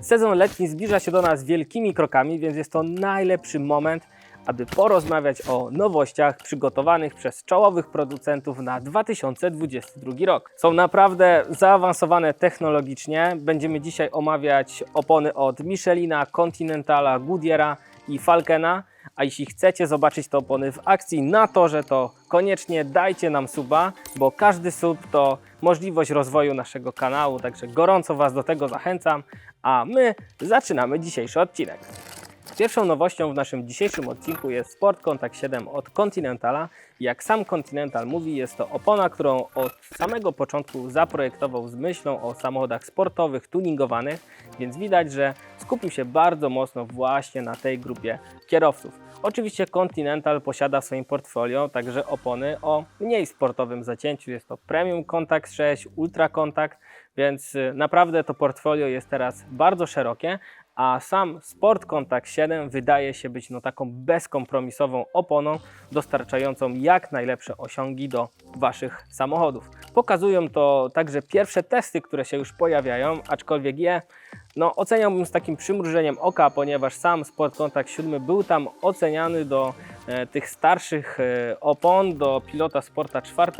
Sezon letni zbliża się do nas wielkimi krokami, więc jest to najlepszy moment, aby porozmawiać o nowościach przygotowanych przez czołowych producentów na 2022 rok. Są naprawdę zaawansowane technologicznie. Będziemy dzisiaj omawiać opony od Michelina, Continentala, Goodyeara i Falkena. A jeśli chcecie zobaczyć te opony w akcji na torze, to koniecznie dajcie nam suba, bo każdy sub to możliwość rozwoju naszego kanału, także gorąco Was do tego zachęcam, a my zaczynamy dzisiejszy odcinek. Pierwszą nowością w naszym dzisiejszym odcinku jest Sport Contact 7 od Continentala. Jak sam Continental mówi, jest to opona, którą od samego początku zaprojektował z myślą o samochodach sportowych, tuningowanych, więc widać, że skupił się bardzo mocno właśnie na tej grupie kierowców. Oczywiście Continental posiada w swoim portfolio także opony o mniej sportowym zacięciu. Jest to Premium Contact 6, Ultra Contact, więc y, naprawdę to portfolio jest teraz bardzo szerokie, a sam Sport Contact 7 wydaje się być no taką bezkompromisową oponą dostarczającą jak najlepsze osiągi do Waszych samochodów. Pokazują to także pierwsze testy, które się już pojawiają, aczkolwiek je no, oceniałbym z takim przymrużeniem oka, ponieważ sam Sport Contact 7 był tam oceniany do e, tych starszych e, opon, do pilota Sporta 4,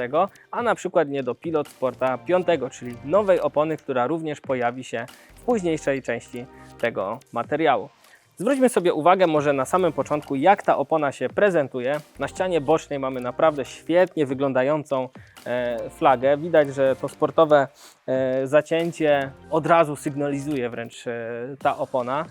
a na przykład nie do pilot Sporta 5, czyli nowej opony, która również pojawi się późniejszej części tego materiału. Zwróćmy sobie uwagę może na samym początku, jak ta opona się prezentuje. Na ścianie bocznej mamy naprawdę świetnie wyglądającą e, flagę. Widać, że to sportowe e, zacięcie od razu sygnalizuje wręcz e, ta opona,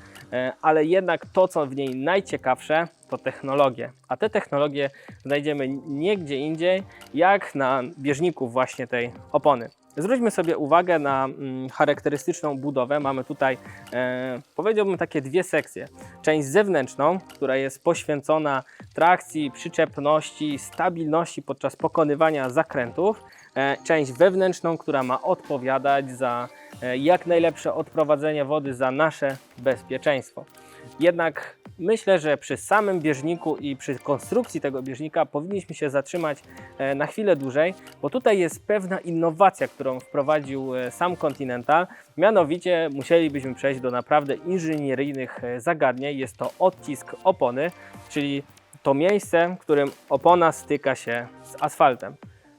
ale jednak to, co w niej najciekawsze, to technologie. A te technologie znajdziemy nie gdzie indziej, jak na bieżniku właśnie tej opony. Zwróćmy sobie uwagę na mm, charakterystyczną budowę. Mamy tutaj, e, powiedziałbym, takie dwie sekcje. Część zewnętrzną, która jest poświęcona trakcji, przyczepności, stabilności podczas pokonywania zakrętów. E, część wewnętrzną, która ma odpowiadać za e, jak najlepsze odprowadzenie wody, za nasze bezpieczeństwo. Jednak myślę, że przy samym bieżniku i przy konstrukcji tego bieżnika powinniśmy się zatrzymać e, na chwilę dłużej, bo tutaj jest pewna innowacja, którą wprowadził e, sam Continental. Mianowicie musielibyśmy przejść do naprawdę inżynieryjnych e, zagadnień. Jest to odcisk opony, czyli to miejsce, w którym opona styka się z asfaltem.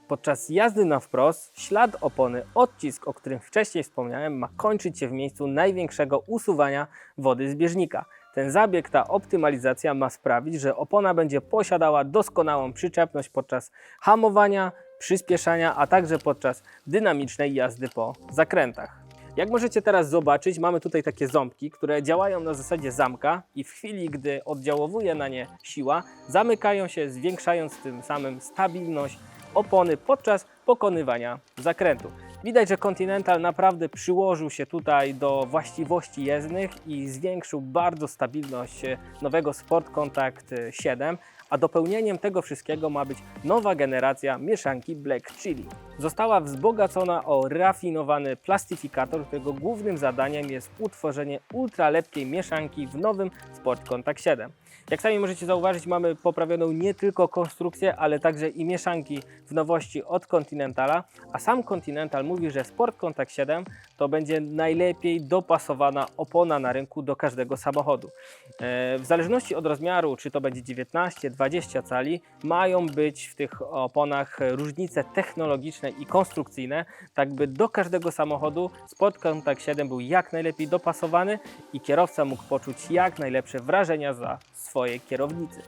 Podczas jazdy na wprost ślad opony, odcisk, o którym wcześniej wspomniałem, ma kończyć się w miejscu największego usuwania wody z bieżnika. Ten zabieg, ta optymalizacja ma sprawić, że opona będzie posiadała doskonałą przyczepność podczas hamowania, przyspieszania, a także podczas dynamicznej jazdy po zakrętach. Jak możecie teraz zobaczyć, mamy tutaj takie ząbki, które działają na zasadzie zamka i w chwili, gdy oddziałowuje na nie siła, zamykają się, zwiększając tym samym stabilność opony podczas pokonywania zakrętu. Widać, że Continental naprawdę przyłożył się tutaj do właściwości jezdnych i zwiększył bardzo stabilność e, nowego Sport Contact e, 7, a dopełnieniem tego wszystkiego ma być nowa generacja mieszanki Black Chili. Została wzbogacona o rafinowany plastyfikator, którego głównym zadaniem jest utworzenie ultralepkiej mieszanki w nowym Sport Contact 7. Jak sami możecie zauważyć, mamy poprawioną nie tylko konstrukcję, ale także i mieszanki w nowości od Continentala, a sam Continental mówi, że Sport Contact 7 to będzie najlepiej dopasowana opona na rynku do każdego samochodu. E, W zależności od rozmiaru, czy to będzie 19, 20 cali, mają być w tych oponach różnice technologiczne i konstrukcyjne, tak by do każdego samochodu Sport Contact 7 był jak najlepiej dopasowany i kierowca mógł poczuć jak najlepsze wrażenia za swojej kierownicy.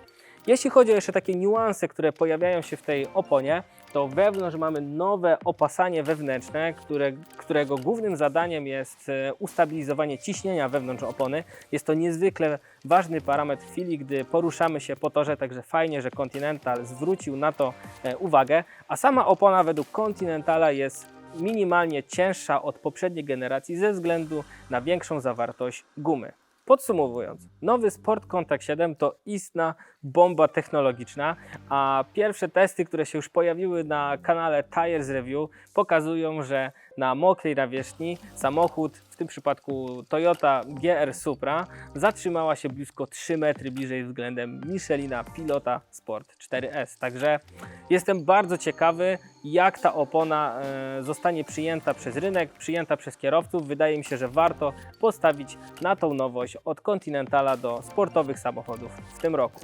Jeśli chodzi o jeszcze takie niuanse, które pojawiają się w tej oponie, to wewnątrz mamy nowe opasanie wewnętrzne, które, którego głównym zadaniem jest e, ustabilizowanie ciśnienia wewnątrz opony. Jest to niezwykle ważny parametr w chwili, gdy poruszamy się po torze, także fajnie, że Continental zwrócił na to e, uwagę, a sama opona według Continentala jest minimalnie cięższa od poprzedniej generacji ze względu na większą zawartość gumy. Podsumowując, nowy Sport Contact 7 to istna bomba technologiczna, a pierwsze testy, które się już pojawiły na kanale Tires Review pokazują, że na mokrej nawierzchni samochód, tym przypadku Toyota GR Supra, zatrzymała się blisko 3 metry bliżej względem Michelina Pilota Sport 4S. Także jestem bardzo ciekawy, jak ta opona e, zostanie przyjęta przez rynek, przyjęta przez kierowców. Wydaje mi się, że warto postawić na tą nowość od Continentala do sportowych samochodów w tym roku.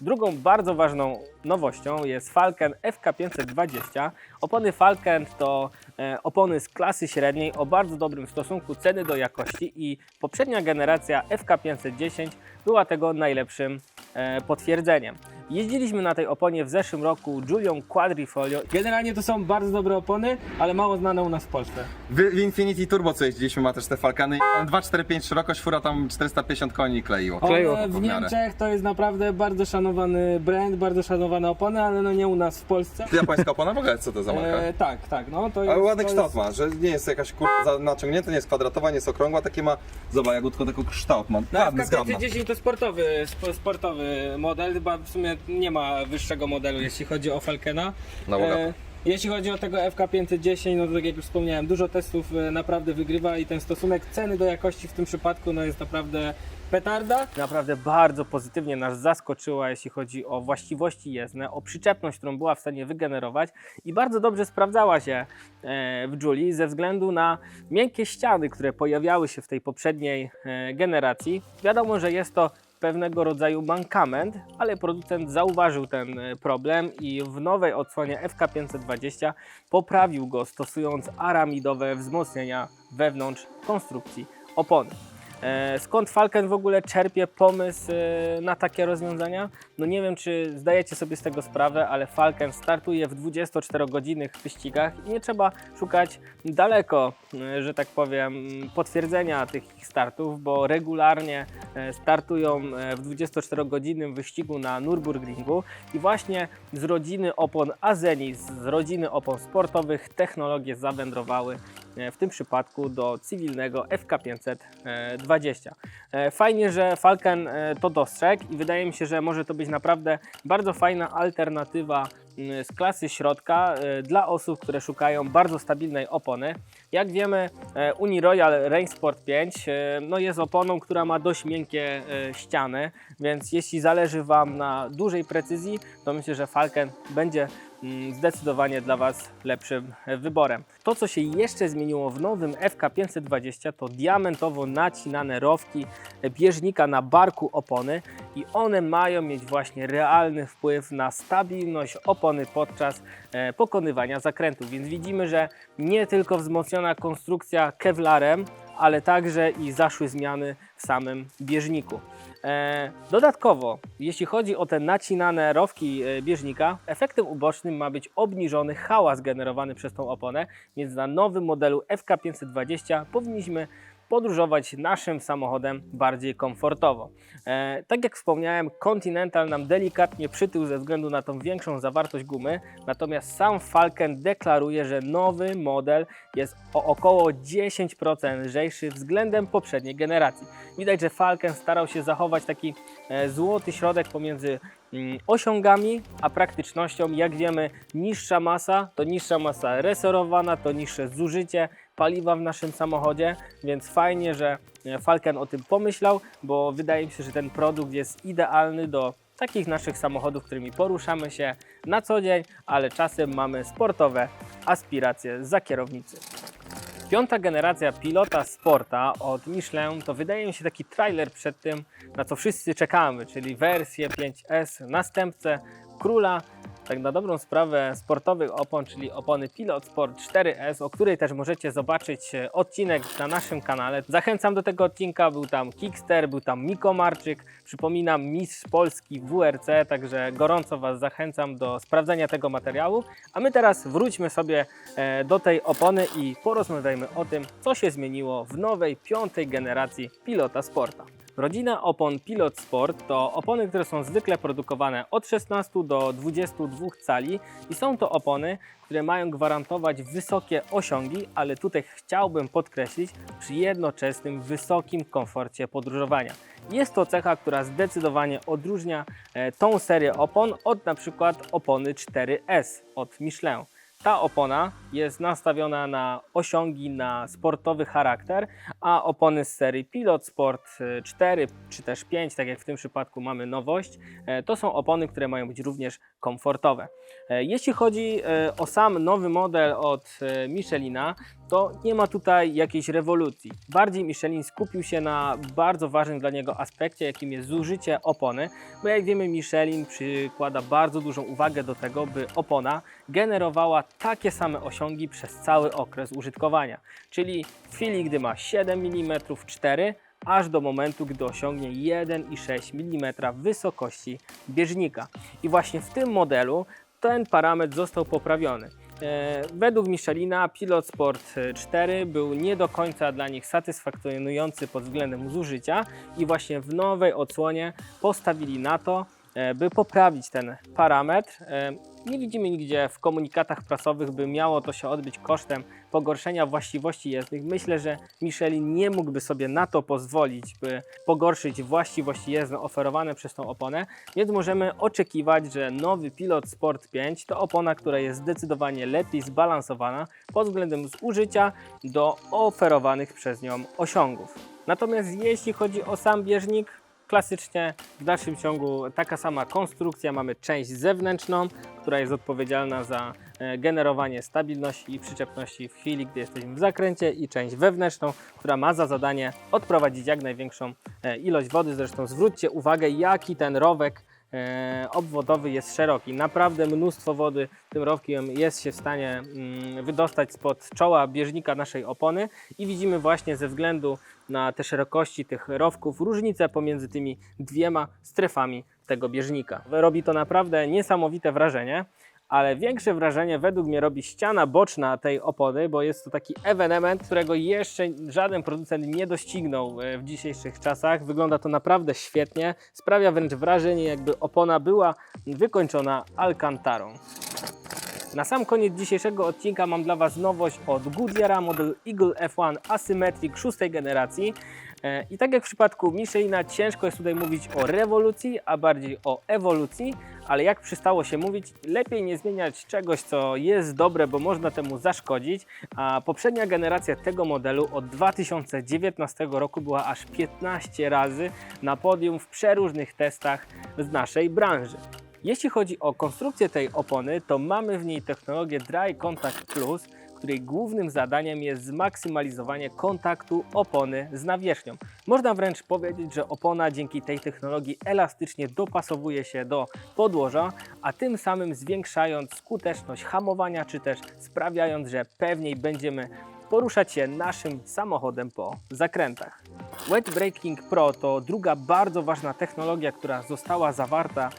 Drugą bardzo ważną nowością jest Falcon FK520. Opony Falcon to e, opony z klasy średniej o bardzo dobrym stosunku ceny do jakości i poprzednia generacja FK510 była tego najlepszym e, potwierdzeniem. Jeździliśmy na tej oponie w zeszłym roku Julią Quadrifolio. Generalnie to są bardzo dobre opony, ale mało znane u nas w Polsce. W, w Infinity Turbo co jeździliśmy ma też te Falcony. 245 szerokość, fura tam 450 koni kleiło. Kleją. One w. Niemczech to jest naprawdę bardzo szanowany brand, bardzo szanowane opony, ale no nie u nas w Polsce. Japońska opona w ogóle co to za marka? E, tak, tak, no to jest. Ale ładny to kształt jest, ma, że nie jest jakaś kurwa naciągnięta, nie jest kwadratowa, nie jest okrągła, takie ma, zobacz jak tylko taki kształt ma. No, Ładny, zgrabna. FK510 to sportowy, spo, sportowy model, chyba w sumie nie ma wyższego modelu, jeśli chodzi o Falcona. E, jeśli chodzi o tego FK510, no to tak jak już wspomniałem, dużo testów e, naprawdę wygrywa i ten stosunek ceny do jakości w tym przypadku no jest naprawdę petarda. Naprawdę bardzo pozytywnie nas zaskoczyła, jeśli chodzi o właściwości jezdne, o przyczepność, którą była w stanie wygenerować i bardzo dobrze sprawdzała się e, w Julii ze względu na miękkie ściany, które pojawiały się w tej poprzedniej generacji. Wiadomo, że jest to pewnego rodzaju mankament, ale producent zauważył ten e, problem i w nowej odsłonie FK520 poprawił go stosując aramidowe wzmocnienia wewnątrz konstrukcji opony. E, Skąd Falcon w ogóle czerpie pomysł e, na takie rozwiązania? No nie wiem, czy zdajecie sobie z tego sprawę, ale Falcon startuje w 24-godzinnych wyścigach i nie trzeba szukać daleko, e, że tak powiem, potwierdzenia tych startów, bo regularnie startują w 24-godzinnym wyścigu na Nürburgringu i właśnie z rodziny opon Azenis, z rodziny opon sportowych technologie zawędrowały w tym przypadku do cywilnego FK520. E, Fajnie, że Falcon e, to dostrzegł i wydaje mi się, że może to być naprawdę bardzo fajna alternatywa mm, z klasy środka e, dla osób, które szukają bardzo stabilnej opony. Jak wiemy, e, Uniroyal Rain Sport 5 e, no jest oponą, która ma dość miękkie e, ściany, więc jeśli zależy Wam na dużej precyzji, to myślę, że Falcon będzie zdecydowanie dla Was lepszym wyborem. To, co się jeszcze zmieniło w nowym FK520 to diamentowo nacinane rowki bieżnika na barku opony i one mają mieć właśnie realny wpływ na stabilność opony podczas e, pokonywania zakrętów. Więc widzimy, że nie tylko wzmocniona konstrukcja kevlarem, ale także i zaszły zmiany w samym bieżniku. E, dodatkowo, jeśli chodzi o te nacinane rowki e, bieżnika, efektem ubocznym ma być obniżony hałas generowany przez tą oponę, więc na nowym modelu FK520 powinniśmy podróżować naszym samochodem bardziej komfortowo. E, tak jak wspomniałem, Continental nam delikatnie przytył ze względu na tą większą zawartość gumy, natomiast sam Falcon deklaruje, że nowy model jest o około 10% lżejszy względem poprzedniej generacji. Widać, że Falcon starał się zachować taki e, złoty środek pomiędzy mm, osiągami a praktycznością. Jak wiemy, niższa masa to niższa masa resorowana, to niższe zużycie paliwa w naszym samochodzie, więc fajnie, że e, Falcon o tym pomyślał, bo wydaje mi się, że ten produkt jest idealny do takich naszych samochodów, którymi poruszamy się na co dzień, ale czasem mamy sportowe aspiracje za kierownicy. Piąta generacja pilota Sporta od Michelin to wydaje mi się taki trailer przed tym, na co wszyscy czekamy, czyli wersję 5S, następcę króla, tak na dobrą sprawę sportowych opon, czyli opony Pilot Sport 4S, o której też możecie zobaczyć e, odcinek na naszym kanale. Zachęcam do tego odcinka, był tam Kickster, był tam Miko Marczyk, przypominam mistrz Polski WRC, także gorąco Was zachęcam do sprawdzenia tego materiału. A my teraz wróćmy sobie e, do tej opony i porozmawiajmy o tym, co się zmieniło w nowej piątej generacji Pilota Sporta. Rodzina opon Pilot Sport to opony, które są zwykle produkowane od 16 do 22 cali i są to opony, które mają gwarantować wysokie osiągi, ale tutaj chciałbym podkreślić przy jednoczesnym wysokim komforcie podróżowania. Jest to cecha, która zdecydowanie odróżnia e, tą serię opon od na przykład opony 4S od Michelin. ta opona jest nastawiona na osiągi, na sportowy charakter, a opony z serii Pilot Sport e, 4 czy też 5, tak jak w tym przypadku mamy nowość, e, to są opony, które mają być również komfortowe. E, Jeśli chodzi e, o sam nowy model od e, Michelina, to nie ma tutaj jakiejś rewolucji. Bardziej Michelin skupił się na bardzo ważnym dla niego aspekcie, jakim jest zużycie opony, bo jak wiemy Michelin przykłada bardzo dużą uwagę do tego, by opona generowała takie same osiągi przez cały okres użytkowania. Czyli w chwili, gdy ma 7 mm 4 aż do momentu, gdy osiągnie 1,6 mm wysokości bieżnika. I właśnie w tym modelu ten parametr został poprawiony. E, Według Michelina Pilot Sport 4 był nie do końca dla nich satysfakcjonujący pod względem zużycia i właśnie w nowej odsłonie postawili na to, e, by poprawić ten parametr. Nie widzimy nigdzie w komunikatach prasowych, by miało to się odbyć kosztem pogorszenia właściwości jezdnych. Myślę, że Michelin nie mógłby sobie na to pozwolić, by pogorszyć właściwości jezdne oferowane przez tą oponę, więc możemy oczekiwać, że nowy Pilot Sport 5 to opona, która jest zdecydowanie lepiej zbalansowana pod względem zużycia do oferowanych przez nią osiągów. Natomiast jeśli chodzi o sam bieżnik, klasycznie w dalszym ciągu taka sama konstrukcja. Mamy część zewnętrzną, która jest odpowiedzialna za e, generowanie stabilności i przyczepności w chwili, gdy jesteśmy w zakręcie i część wewnętrzną, która ma za zadanie odprowadzić jak największą e, ilość wody. Zresztą zwróćcie uwagę, jaki ten rowek obwodowy jest szeroki. Naprawdę mnóstwo wody tym rowkiem jest się w stanie mm, wydostać spod czoła bieżnika naszej opony i widzimy właśnie ze względu na te szerokości tych rowków różnicę pomiędzy tymi dwiema strefami tego bieżnika. Robi to naprawdę niesamowite wrażenie. Ale większe wrażenie według mnie robi ściana boczna tej opony, bo jest to taki ewenement, którego jeszcze żaden producent nie doścignął e, w dzisiejszych czasach. Wygląda to naprawdę świetnie, sprawia wręcz wrażenie, jakby opona była wykończona alkantarą. Na sam koniec dzisiejszego odcinka mam dla Was nowość od Goodyeara, model Eagle F1 Asymmetric szóstej generacji. E, I tak jak w przypadku Michelina, ciężko jest tutaj mówić o rewolucji, a bardziej o ewolucji, ale jak przystało się mówić, lepiej nie zmieniać czegoś, co jest dobre, bo można temu zaszkodzić, a poprzednia generacja tego modelu od 2019 roku była aż 15 razy na podium w przeróżnych testach z naszej branży. Jeśli chodzi o konstrukcję tej opony, to mamy w niej technologię Dry Contact Plus, której głównym zadaniem jest zmaksymalizowanie kontaktu opony z nawierzchnią. Można wręcz powiedzieć, że opona dzięki tej technologii elastycznie dopasowuje się do podłoża, a tym samym zwiększając skuteczność hamowania, czy też sprawiając, że pewniej będziemy poruszać się naszym samochodem po zakrętach. Wet Braking Pro to druga bardzo ważna technologia, która została zawarta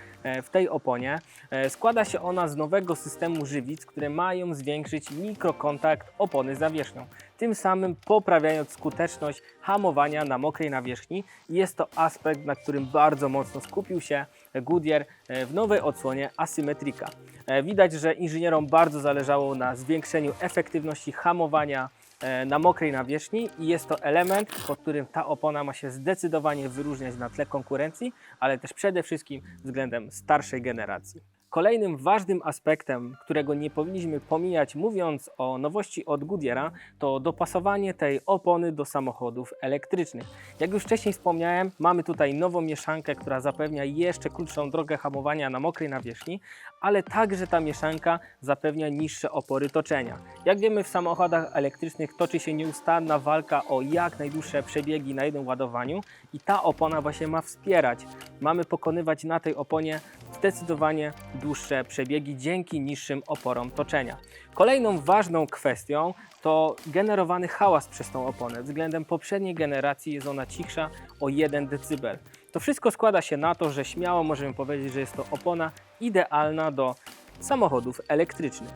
w tej oponie. E, Składa się ona z nowego systemu żywic, które mają zwiększyć mikrokontakt opony z nawierzchnią, tym samym poprawiając skuteczność hamowania na mokrej nawierzchni. Jest to aspekt, na którym bardzo mocno skupił się Goodyear e, w nowej odsłonie Asymmetrika. E, Widać, że inżynierom bardzo zależało na zwiększeniu efektywności hamowania e, na mokrej nawierzchni i jest to element, pod którym ta opona ma się zdecydowanie wyróżniać na tle konkurencji, ale też przede wszystkim względem starszej generacji. Kolejnym ważnym aspektem, którego nie powinniśmy pomijać mówiąc o nowości od Goodyeara, to dopasowanie tej opony do samochodów elektrycznych. Jak już wcześniej wspomniałem, mamy tutaj nową mieszankę, która zapewnia jeszcze krótszą drogę hamowania na mokrej nawierzchni, ale także ta mieszanka zapewnia niższe opory toczenia. Jak wiemy w samochodach elektrycznych toczy się nieustanna walka o jak najdłuższe przebiegi na jednym ładowaniu i ta opona właśnie ma wspierać. Mamy pokonywać na tej oponie zdecydowanie dłuższe przebiegi dzięki niższym oporom toczenia. Kolejną ważną kwestią to generowany hałas przez tą oponę. Względem poprzedniej generacji jest ona cichsza o 1 dB. To wszystko składa się na to, że śmiało możemy powiedzieć, że jest to opona idealna do samochodów elektrycznych.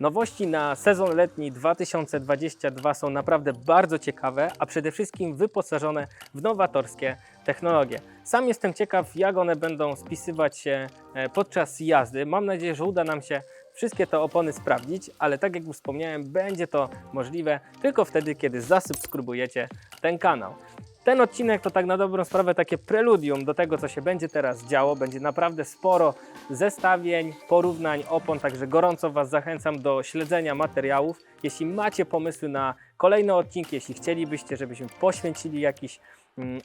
Nowości na sezon letni 2022 są naprawdę bardzo ciekawe, a przede wszystkim wyposażone w nowatorskie technologie. Sam jestem ciekaw, jak one będą spisywać się e, podczas jazdy. Mam nadzieję, że uda nam się wszystkie te opony sprawdzić, ale tak jak już wspomniałem, będzie to możliwe tylko wtedy, kiedy zasubskrybujecie ten kanał. Ten odcinek to tak na dobrą sprawę takie preludium do tego, co się będzie teraz działo. Będzie naprawdę sporo zestawień, porównań, opon, także gorąco Was zachęcam do śledzenia materiałów. Jeśli macie pomysły na kolejne odcinki, jeśli chcielibyście, żebyśmy poświęcili jakiś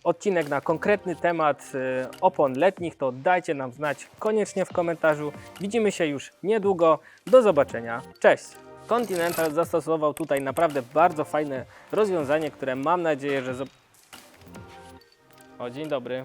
odcinek na konkretny temat y, opon letnich, to dajcie nam znać koniecznie w komentarzu. Widzimy się już niedługo. Do zobaczenia. Cześć! Continental zastosował tutaj naprawdę bardzo fajne rozwiązanie, które mam nadzieję, że. O, dzień dobry.